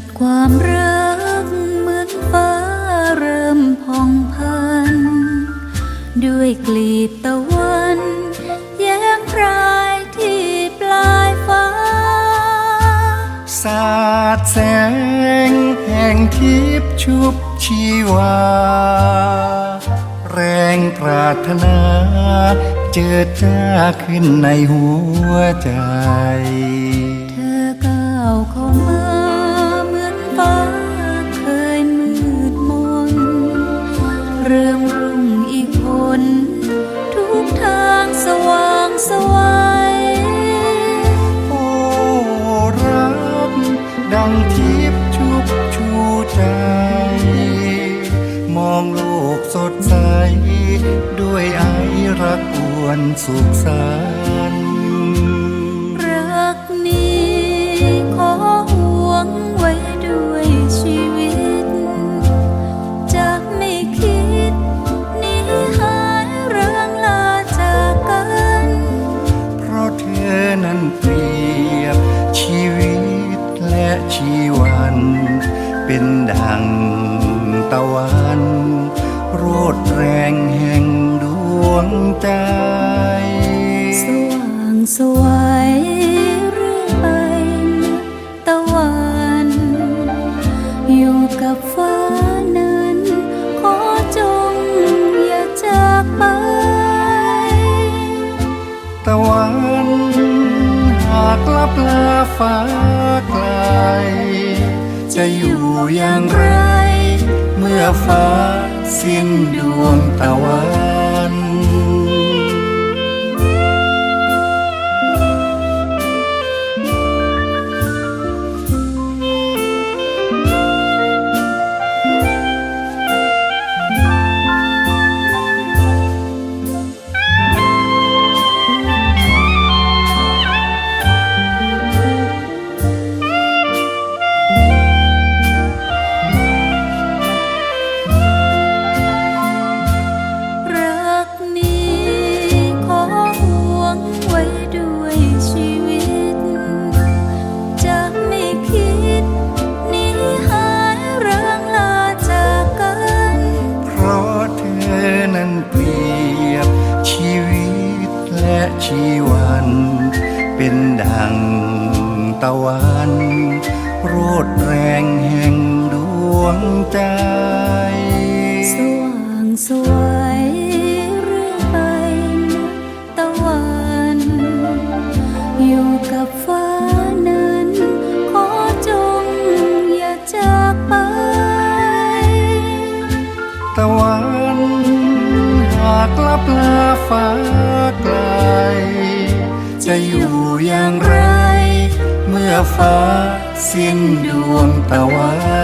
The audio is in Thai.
ดความรักเหมือนฟ้าเริ่มผ่องพัน ด้วยกลีบตะวันแย้มพรายที่ปลายฟ้า สาดแสงแห่งทิพย์ชุบชีวา แรงปรารถนาเจิดจ้าขึ้นในหัวใจ เธอก้าวเข้ามา ด้วยไอรักอวนสุขสันรักนี้ขอห่วงไว้ด้วยชีวิตจะไม่คิดนีหายร่างลาจากกัน เพราะเธอนั้นเปรียบชีวิตและชีวัน เป็นดังตะวัน ใจ สว่างสวยเรื่อยไปนะตะวัน อยู่กับฟ้านั้น ขอจงอย่าจากไป ตะวัน หากลับลาฟ้าไกล จะอยู่อย่างไร เมื่อฟ้าสิ้นดวงตะวัน ชีวัน เป็นดังตะวัน โรดแรงแห่งดวงใจ สว่างสวยเรื่อยไปนะตะวัน อยู่กับฟ้านั้น ขอจงอย่าจากไป ตะวัน หากลับลาฟ้าไกล จะอยู่อย่างไร เมื่อฟ้าสิ้นดวงตะวัน